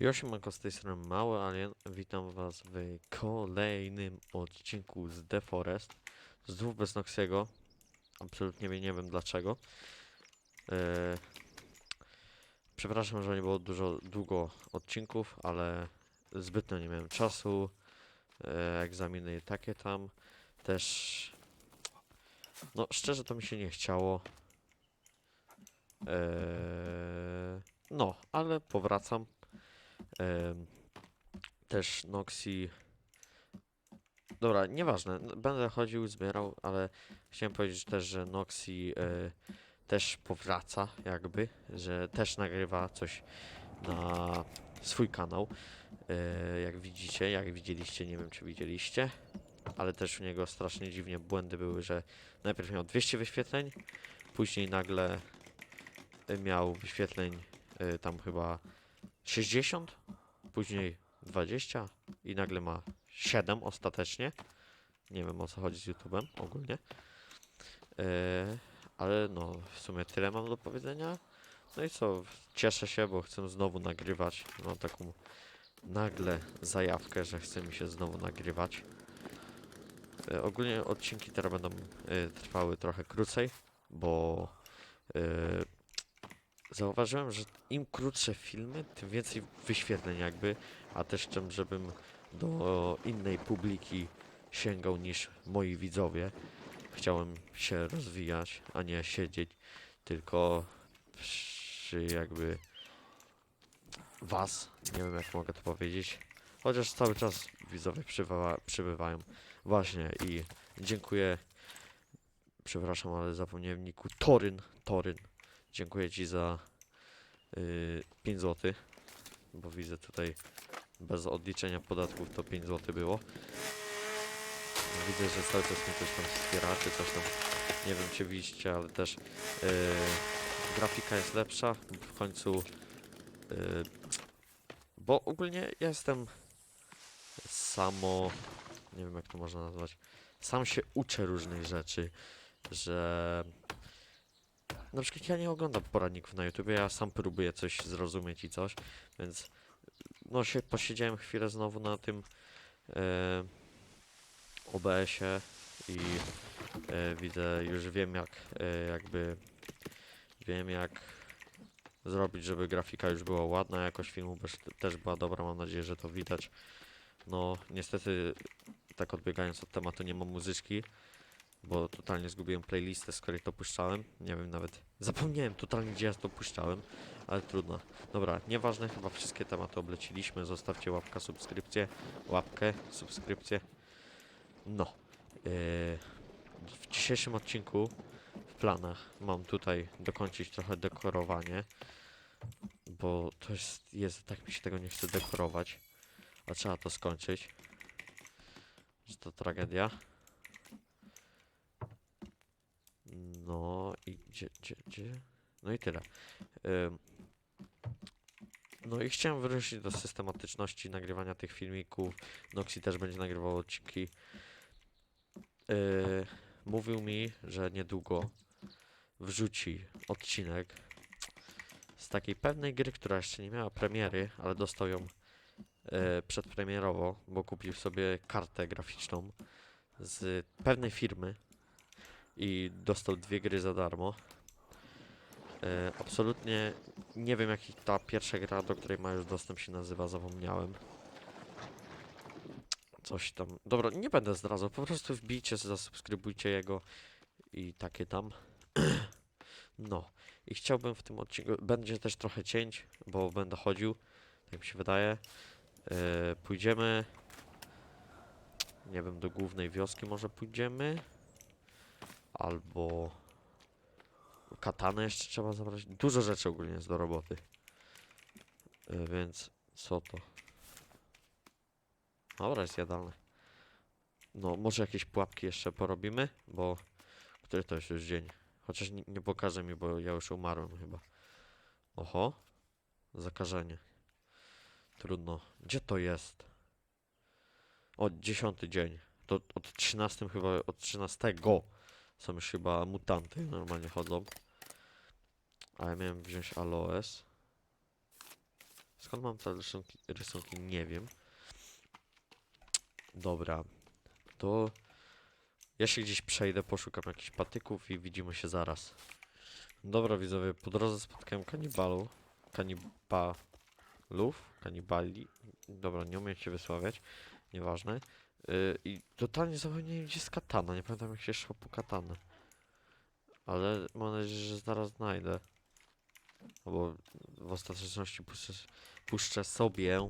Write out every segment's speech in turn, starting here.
Josiemanko z tej strony Mały Alien. Witam was w kolejnym odcinku z The Forest. Znów bez Noxiego. Absolutnie nie wiem dlaczego. Eee, przepraszam, że nie było dużo długo odcinków, ale zbytnio nie miałem czasu. Eee, egzaminy takie tam. Też... No, szczerze to mi się nie chciało. Eee, no, ale powracam. Też Noxi. Dobra, nieważne. Będę chodził, zbierał, ale chciałem powiedzieć też, że Noxi e, też powraca, jakby, że też nagrywa coś na swój kanał. E, jak widzicie, jak widzieliście, nie wiem czy widzieliście, ale też u niego strasznie dziwnie błędy były, że najpierw miał 200 wyświetleń, później nagle miał wyświetleń e, tam chyba 60, później 20 i nagle ma 7 ostatecznie. Nie wiem o co chodzi z YouTube'em ogólnie. E, ale no, w sumie tyle mam do powiedzenia. No i co, cieszę się, bo chcę znowu nagrywać. Mam taką nagle zajawkę, że chce mi się znowu nagrywać. E, ogólnie odcinki teraz będą e, trwały trochę krócej, bo zauważyłem, że im krótsze filmy, tym więcej wyświetleń jakby, a też chcę, żebym do innej publiki sięgał niż moi widzowie. Chciałem się rozwijać, a nie siedzieć tylko przy jakby was, nie wiem jak mogę to powiedzieć. Chociaż cały czas widzowie przybywa, przybywają. Właśnie i dziękuję. Przepraszam, ale zapomniałem niku. Toryn, Toryn. Dziękuję Ci za yy, 5 zł, bo widzę tutaj bez odliczenia podatków to 5 zł było. Widzę, że cały czas mi coś tam wspiera, czy coś tam, nie wiem czy widzicie, ale też yy, grafika jest lepsza, w końcu, yy, bo ogólnie jestem samo, nie wiem jak to można nazwać, sam się uczę różnych rzeczy, że na przykład ja nie oglądam poradników na YouTube, ja sam próbuję coś zrozumieć i coś, więc no się posiedziałem chwilę znowu na tym e, OBS-ie i e, widzę, już wiem jak e, jakby wiem jak zrobić, żeby grafika już była ładna, jakość filmu też, była dobra, mam nadzieję, że to widać. No niestety tak odbiegając od tematu nie mam muzyczki, bo totalnie zgubiłem playlistę, z której to puszczałem. Nie wiem nawet. Zapomniałem totalnie gdzie ja to puszczałem, ale trudno. Dobra, nieważne, chyba wszystkie tematy obleciliśmy. Zostawcie łapkę, subskrypcję, łapkę, subskrypcję. No. Yy, w dzisiejszym odcinku w planach mam tutaj dokończyć trochę dekorowanie, bo to jest, jest tak mi się tego nie chce dekorować, a trzeba to skończyć. Że to tragedia. No i gdzie, gdzie, gdzie? No i tyle. No i chciałem wrócić do systematyczności nagrywania tych filmików. Noxy też będzie nagrywał odcinki. Yy, mówił mi, że niedługo wrzuci odcinek z takiej pewnej gry, która jeszcze nie miała premiery, ale dostał ją yy, przedpremierowo, bo kupił sobie kartę graficzną z pewnej firmy i dostał dwie gry za darmo. E, absolutnie nie wiem jak ta pierwsza gra, do której ma już dostęp się nazywa, zapomniałem. Coś tam. Dobra, nie będę zdradzał, po prostu wbijcie, zasubskrybujcie jego i takie tam. No. I chciałbym w tym odcinku, będzie też trochę cięć, bo będę chodził, tak mi się wydaje. E, pójdziemy, nie wiem, do głównej wioski może pójdziemy. Albo katanę jeszcze trzeba zabrać. Dużo rzeczy ogólnie jest do roboty. Y, Więc co to? Dobra, jest jadalne. No, może jakieś pułapki jeszcze porobimy, bo który to jest już dzień? Chociaż nie, nie pokażę mi, bo ja już umarłem chyba. Oho, zakażenie. Trudno. Gdzie to jest? O, dziesiąty dzień. To od 13 chyba, od 13 są już chyba mutanty, normalnie chodzą. A ja miałem wziąć aloes. Skąd mam te rysunki, rysunki? Nie wiem. Dobra. To ja się gdzieś przejdę, poszukam jakichś patyków i widzimy się zaraz. Dobra widzowie, po drodze spotkałem kanibalu. Kanibalów? Kanibali? Dobra, nie umiem się wysławiać. Nieważne. I totalnie zapomniałem gdzie jest katana. Nie pamiętam jak się szło po katanę. Ale mam nadzieję, że zaraz znajdę. Albo w ostateczności puszczę, puszczę sobie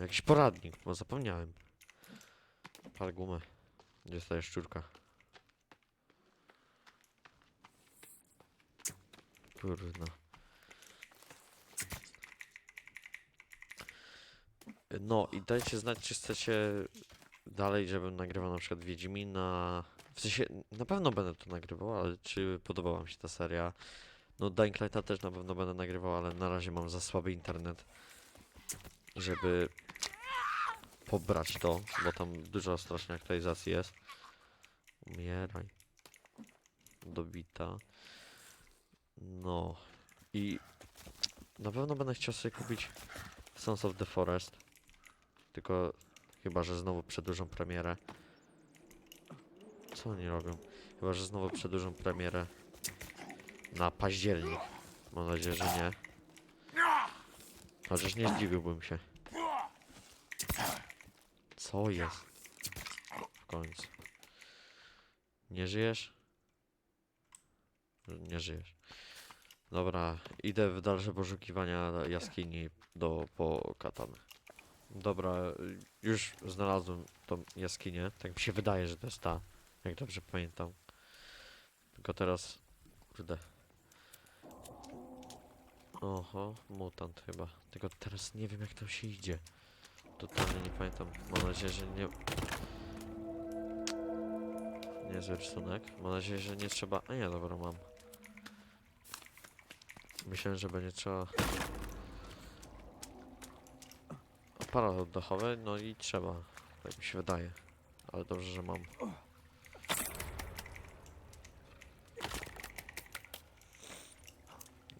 jakiś poradnik, bo zapomniałem. Pal gumę. Gdzie jest ta jaszczurka? Kurna. No i dajcie znać, czy chcecie dalej, żebym nagrywał na przykład Wiedźmina. W sensie, na pewno będę to nagrywał, ale czy podobała mi się ta seria? No Dying Lighta też na pewno będę nagrywał, ale na razie mam za słaby internet, żeby pobrać to, bo tam dużo strasznie aktualizacji jest. Umieraj. Dobita. No. I na pewno będę chciał sobie kupić Sons of the Forest. Tylko chyba, że znowu przedłużą premierę. Co oni robią? Chyba, że znowu przedłużą premierę na październik. Mam nadzieję, że nie. Chociaż nie zdziwiłbym się. Co jest? W końcu. Nie żyjesz? Nie żyjesz. Dobra, idę w dalsze poszukiwania jaskini do po katany. Dobra, już znalazłem tą jaskinię. Tak mi się wydaje, że to jest ta, jak dobrze pamiętam. Tylko teraz, kurde. Oho, mutant chyba. Tylko teraz nie wiem jak tam się idzie. Totalnie nie pamiętam. Mam nadzieję, że nie... Niezły rysunek. Mam nadzieję, że nie trzeba... A nie, dobra, mam. Myślałem, że będzie trzeba... Aparat oddechowy, no i trzeba. Tak mi się wydaje. Ale dobrze, że mam.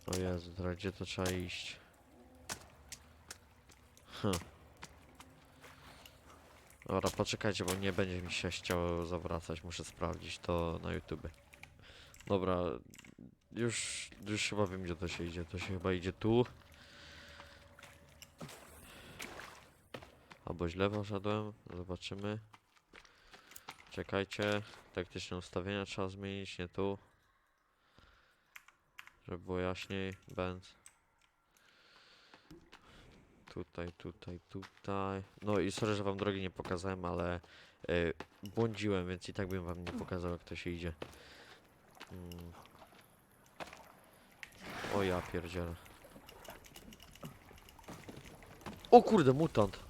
O Jezu, teraz gdzie to trzeba iść? Hm. Dobra, poczekajcie, bo nie będzie mi się chciało zawracać. Muszę sprawdzić to na YouTube. Dobra, już, już chyba wiem, gdzie to się idzie. To się chyba idzie tu. Albo źle poszedłem. Zobaczymy. Czekajcie. Taktyczne ustawienia trzeba zmienić, nie tu. Żeby było jaśniej. Będ. Tutaj, tutaj, tutaj. No i sorry, że wam drogi nie pokazałem, ale y, błądziłem, więc i tak bym wam nie pokazał, jak to się idzie. Mm. O ja pierdzielę. O kurde, mutant!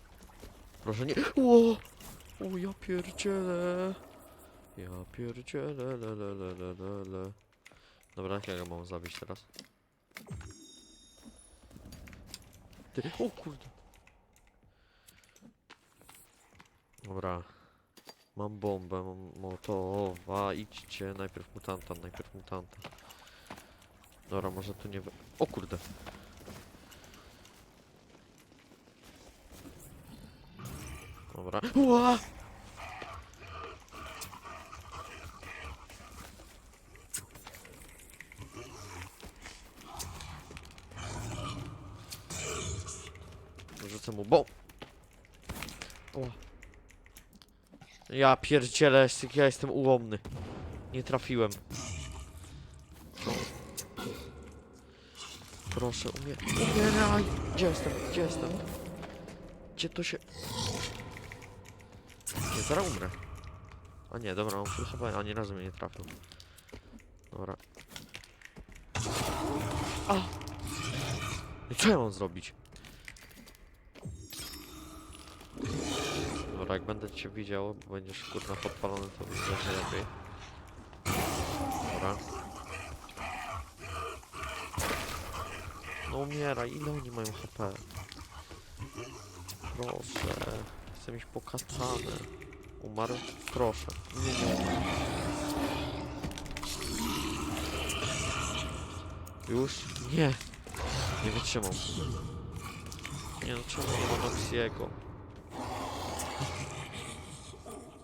Proszę nie... Ło! O ja pierdzielę! Ja pierdzielę, le, le, le, le, le, le. Dobra, jak ja go mam zabić teraz? Ty, o kurde! Dobra. Mam bombę, mam motowa, idźcie, najpierw mutanta, najpierw mutanta. Dobra, może tu nie... O kurde! Dobra. Ła! Rzucę mu. Ła. Ja pierdzielę, ja jestem ułomny. Nie trafiłem. Proszę, umie... umieraj! Gdzie jestem? Gdzie jestem? Gdzie to się... Zaraz umrę. A nie, dobra, on HP, ani razu mnie nie trafił. Dobra. A! I co ja mam zrobić? Dobra, jak będę cię widział, bo będziesz kurna podpalony, to będzie lepiej. Dobra. No umieraj, ile oni mają HP? Proszę. Chcę mieć pokatane. Umarł? Proszę. Nie, nie. Już? Nie. Nie wytrzymam. Nie no, czemu nie ma Noxiego?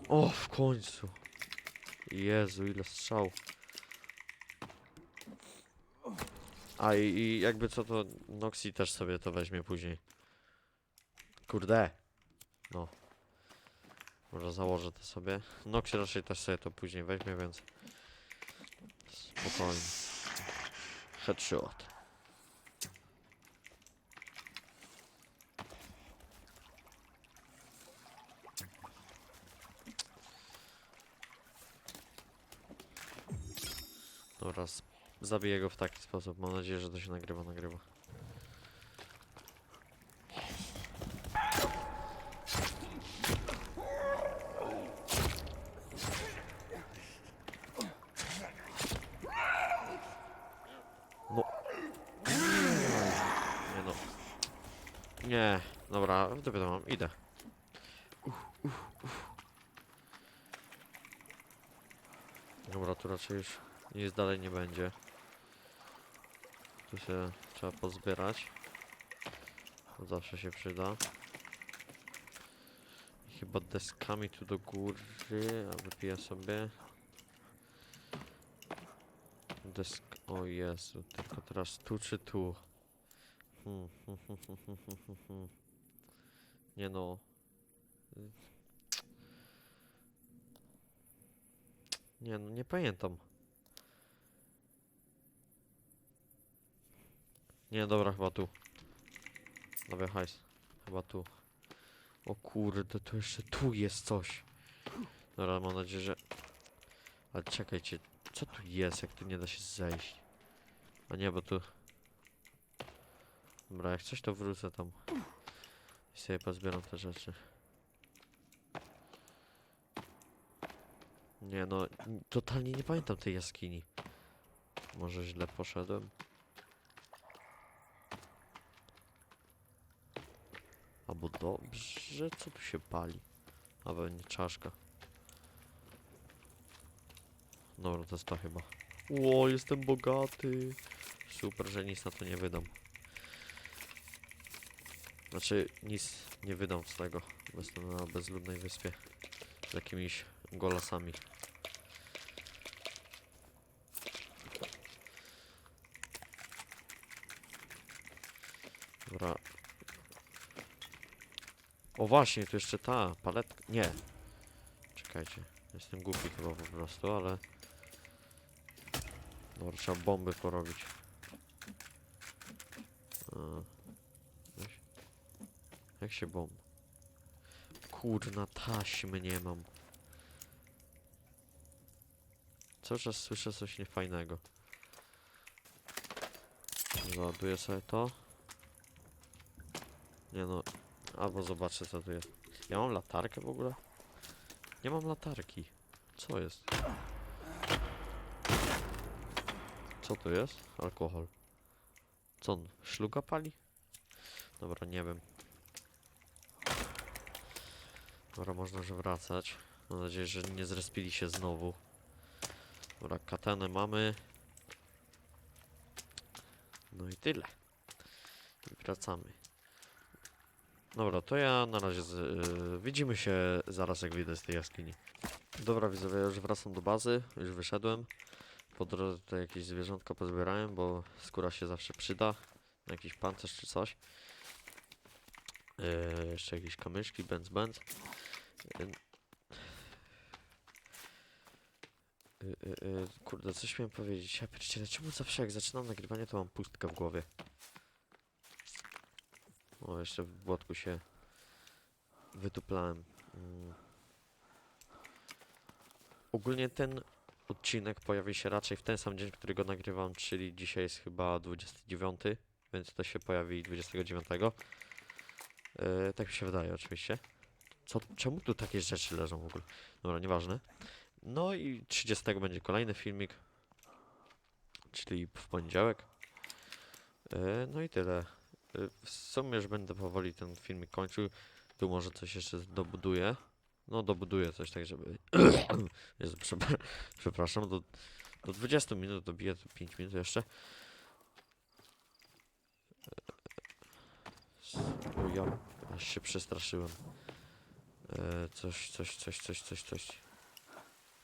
O, w końcu. Jezu, ile strzał. A i, i jakby co to Noxi też sobie to weźmie później. Kurde. No. Może założę to sobie. Noxi raczej też sobie to później weźmie, więc spokojnie. Headshot. Dobra, zabiję go w taki sposób. Mam nadzieję, że to się nagrywa, nagrywa. No. Nie no. Nie. To mam. Idę. Dobra, tu raczej już nic dalej nie będzie. Tu się trzeba pozbierać. To zawsze się przyda. Chyba deskami tu do góry, a wypiję sobie. Desk... O Jezu, tylko teraz tu czy tu? Hmm, hmm, hmm, hmm, hmm, hmm, hmm. Nie no. Nie no, nie pamiętam. Nie, dobra, chyba tu. Dobra, hajs. Chyba tu. O kurde, to jeszcze tu jest coś. Dobra, mam nadzieję, że... Ale czekajcie, co tu jest, jak tu nie da się zejść? A nie, bo tu... Dobra, jak coś to wrócę tam. I sobie pozbieram te rzeczy. Nie no, totalnie nie pamiętam tej jaskini. Może źle poszedłem? Albo dobrze, co tu się pali? A pewnie czaszka. Dobra, to jest to chyba. Ło, jestem bogaty. Super, że nic na to nie wydam. Znaczy, nic nie wydam z tego. bo Jestem na bezludnej wyspie. Z jakimiś golasami. Dobra. O właśnie, tu jeszcze ta paletka. Nie. Czekajcie. Jestem głupi chyba po prostu, ale... Dobra, trzeba bomby porobić. A. Jak się- Jak się bomb? Kurna, taśmy nie mam. Cały czas słyszę coś niefajnego. Załaduję sobie to. Nie no, albo zobaczę co tu jest. Ja mam latarkę w ogóle? Nie mam latarki. Co jest? Co to jest? Alkohol. Co on? Szluga pali? Dobra, nie wiem. Dobra, można już wracać. Mam nadzieję, że nie zrespili się znowu. Dobra, katanę mamy. No i tyle. I wracamy. Dobra, to ja na razie z, y, widzimy się zaraz jak wyjdę z tej jaskini. Dobra widzowie, już wracam do bazy, już wyszedłem. Po drodze tutaj jakieś zwierzątka pozbierałem, bo skóra się zawsze przyda. Jakiś pancerz czy coś. Yy, jeszcze jakieś kamyczki, bęc bęc. Yy, yy, yy, yy, kurde, coś miałem powiedzieć. Ja pierdzielę, czemu zawsze jak zaczynam nagrywanie, to mam pustkę w głowie. O, jeszcze w błotku się wytuplałem. Mm. Ogólnie ten odcinek pojawi się raczej w ten sam dzień, który go nagrywam, czyli dzisiaj jest chyba 29, więc to się pojawi 29. Yy, tak mi się wydaje oczywiście. Co, czemu tu takie rzeczy leżą w ogóle? Dobra, nieważne. No i 30 będzie kolejny filmik, czyli w poniedziałek. Yy, no i tyle. Y, W sumie już będę powoli ten filmik kończył. Tu może coś jeszcze dobuduję. No dobuduję coś tak, żeby... Jezu, przepra- przepraszam, do, do 20 minut dobiję, tu 5 minut jeszcze. O ja, aż się przestraszyłem. E, coś, coś, coś, coś, coś, coś.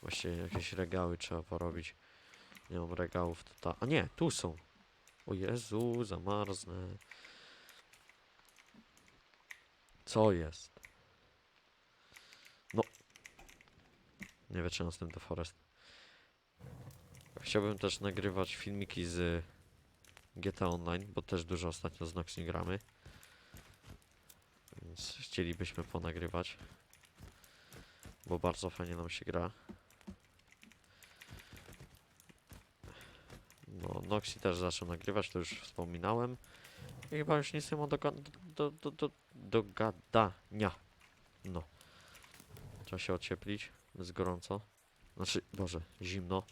Właśnie jakieś regały trzeba porobić. Nie mam regałów, to ta... A nie, tu są. O Jezu, zamarznę. Co jest? No. Nie wytrzymam z tym The Forest. Chciałbym też nagrywać filmiki z GTA Online, bo też dużo ostatnio z Nox nie gramy. Więc chcielibyśmy ponagrywać. Bo bardzo fajnie nam się gra. No, Noxi też zaczął nagrywać, to już wspominałem. I chyba już nic nie ma do, do, do, do, do gadania. No. Trzeba się ocieplić. Jest gorąco. Znaczy, Boże, zimno.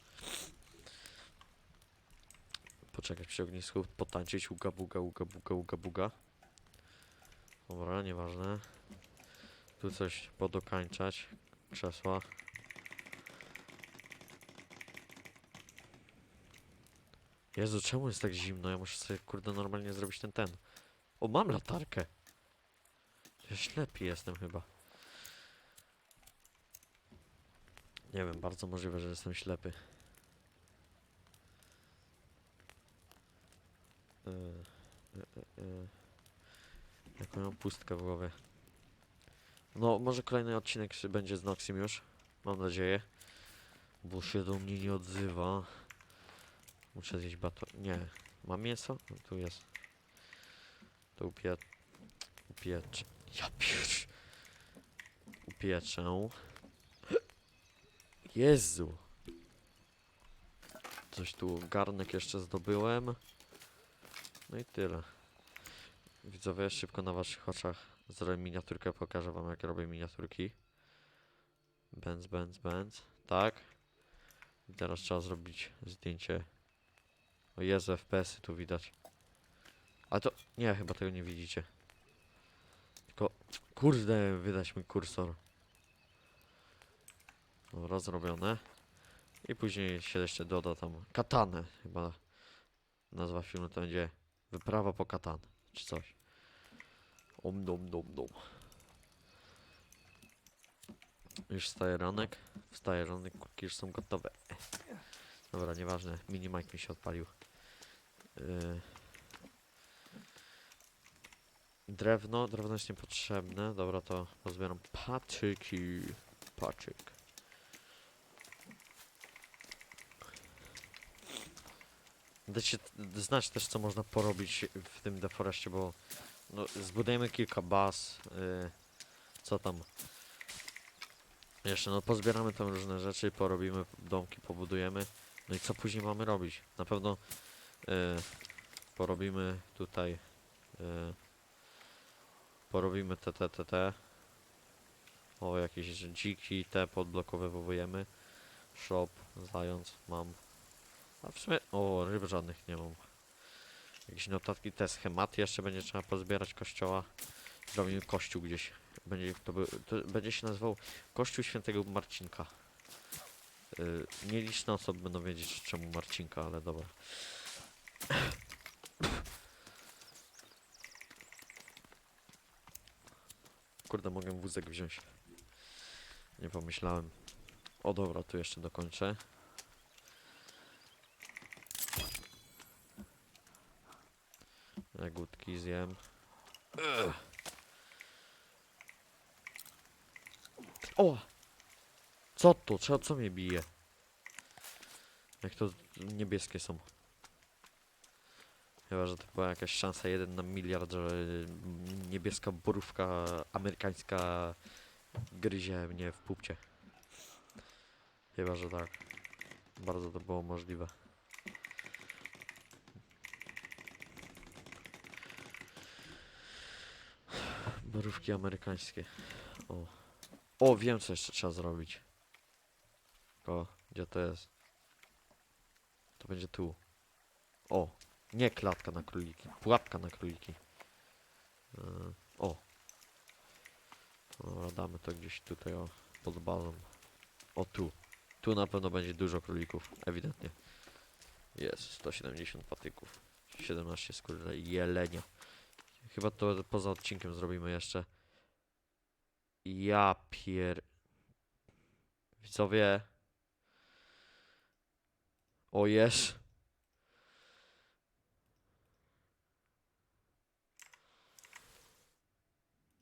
Poczekać przy ognisku, potańczyć, uga buga, uga buga, uga buga. Dobra, nieważne. Tu coś podokańczać. Krzesła. Jezu, czemu jest tak zimno? Ja muszę sobie, kurde, normalnie zrobić ten ten. O, mam latarkę. Ja ślepy jestem chyba. Nie wiem, bardzo możliwe, że jestem ślepy. E, e, e. Jaką mam pustkę w głowie. No, może kolejny odcinek będzie z Noxim już. Mam nadzieję. Bo się do mnie nie odzywa. Muszę zjeść bato... Nie. Mam mięso? No, tu jest. To upie... Upieczę. Ja pierdź. Upieczę. Jezu. Coś tu, garnek jeszcze zdobyłem. No i tyle. Widzowie, szybko na waszych oczach zrobię miniaturkę, pokażę wam jak robię miniaturki. Benz, benz, benz. Tak. I teraz trzeba zrobić zdjęcie. O Jezu, FPS-y tu widać. Ale to... Nie, chyba tego nie widzicie. Tylko... Kurde, wydać mi kursor. Dobra, zrobione. I później się jeszcze doda tam katanę. Chyba nazwa filmu to będzie Wyprawa po katan, czy coś. Om dom dom dom. Już wstaje ranek. Wstaje ranek, kurki już są gotowe. Dobra, nieważne. Mini mic mi się odpalił. Yy. Drewno, drewno jest niepotrzebne. Dobra, to pozbieram patyki. Patyk. Dajcie znać też, co można porobić w tym deforeście, bo no, zbudujemy kilka baz. Yy, co tam? Jeszcze, no pozbieramy tam różne rzeczy, porobimy domki, pobudujemy. No i co później mamy robić? Na pewno yy, porobimy tutaj. Yy, porobimy te, te, te, te. O, jakieś dziki, te podblokowywujemy. Shop, zając, mam. A w sumie, o, ryb żadnych nie mam. Jakieś notatki, te schematy jeszcze będzie trzeba pozbierać kościoła. Zrobimy kościół gdzieś. Będzie, to, by, to będzie się nazywał Kościół Świętego Marcinka. Yy, nieliczne osoby będą wiedzieć czemu Marcinka, ale dobra. Kurde, mogę wózek wziąć. Nie pomyślałem. O dobra, tu jeszcze dokończę. Jagódki zjem. O! Co to? Co, co mnie bije? Jak to niebieskie są. Chyba, że to była jakaś szansa 1 na miliard, że niebieska borówka amerykańska gryzie mnie w pupcie. Chyba, że tak. Bardzo to było możliwe. Borówki amerykańskie. O. O, wiem co jeszcze trzeba zrobić. O, gdzie to jest? To będzie tu. O, nie klatka na króliki, pułapka na króliki. Yy, o. Dobra, damy to gdzieś tutaj o, pod bazą. O, tu. Tu na pewno będzie dużo królików, ewidentnie. Jest, 170 patyków. 17 skóry jelenia. Chyba to poza odcinkiem zrobimy jeszcze. Ja pier... Widzowie. O jesz.